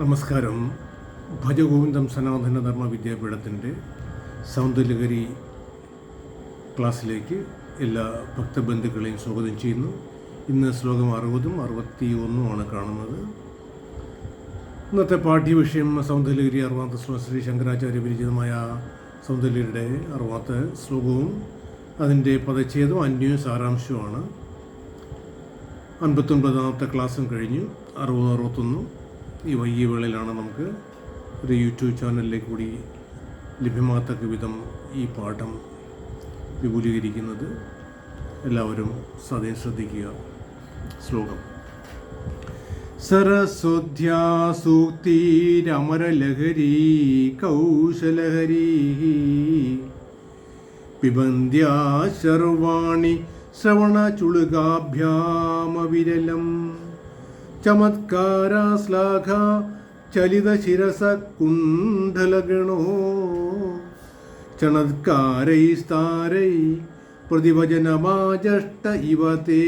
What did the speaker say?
നമസ്കാരം. ഭജഗോവിന്ദം സനാതന ധർമ്മ വിദ്യാപീഠത്തിന്റെ സൗന്ദര്യകരി ക്ലാസ്സിലേക്ക് എല്ലാ ഭക്തബന്ധുക്കളെയും സ്വാഗതം ചെയ്യുന്നു. ഇന്ന് ശ്ലോകം അറുപതും അറുപത്തി ഒന്നുമാണ് കാണുന്നത്. ഇന്നത്തെ പാഠ്യവിഷയം സൗന്ദര്യഗിരി അറുപത്ത ശ്ലോകം ശ്രീ ശങ്കരാചാര്യ വിരചിതമായ സൗന്ദര്യയുടെ അറുപത്ത ശ്ലോകവും അതിന്റെ പദച്ഛേദവും അന്യവും സാരാംശവുമാണ്. അൻപത്തൊൻപതാമത്തെ ക്ലാസ്സും കഴിഞ്ഞു. അറുപത് അറുപത്തൊന്നും. ഈ വൈകിയ വേളയിലാണ് നമുക്ക് ഒരു യൂട്യൂബ് ചാനലിലേക്ക് കൂടി ലഭ്യമാകത്തക്ക വിധം ഈ പാഠം വിപുലീകരിക്കുന്നത് എല്ലാവരും സദയം ശ്രദ്ധിക്കുക. ശ്ലോകം. സരസ്വധ്യാസൂക്തിരമരലഹരി കൗശലഹരി പിബന്ധ്യാ ശർവാണി ശ്രവണചുളുകാഭ്യാമവിരലം ചമത്കാരാശ്ലാഘ ചലിതശിരസ കുണ്ഡലഗണോ ചണത്കാരൈസ്താരൈ പ്രതിവചനമാജഷ്ട ഇവ തേ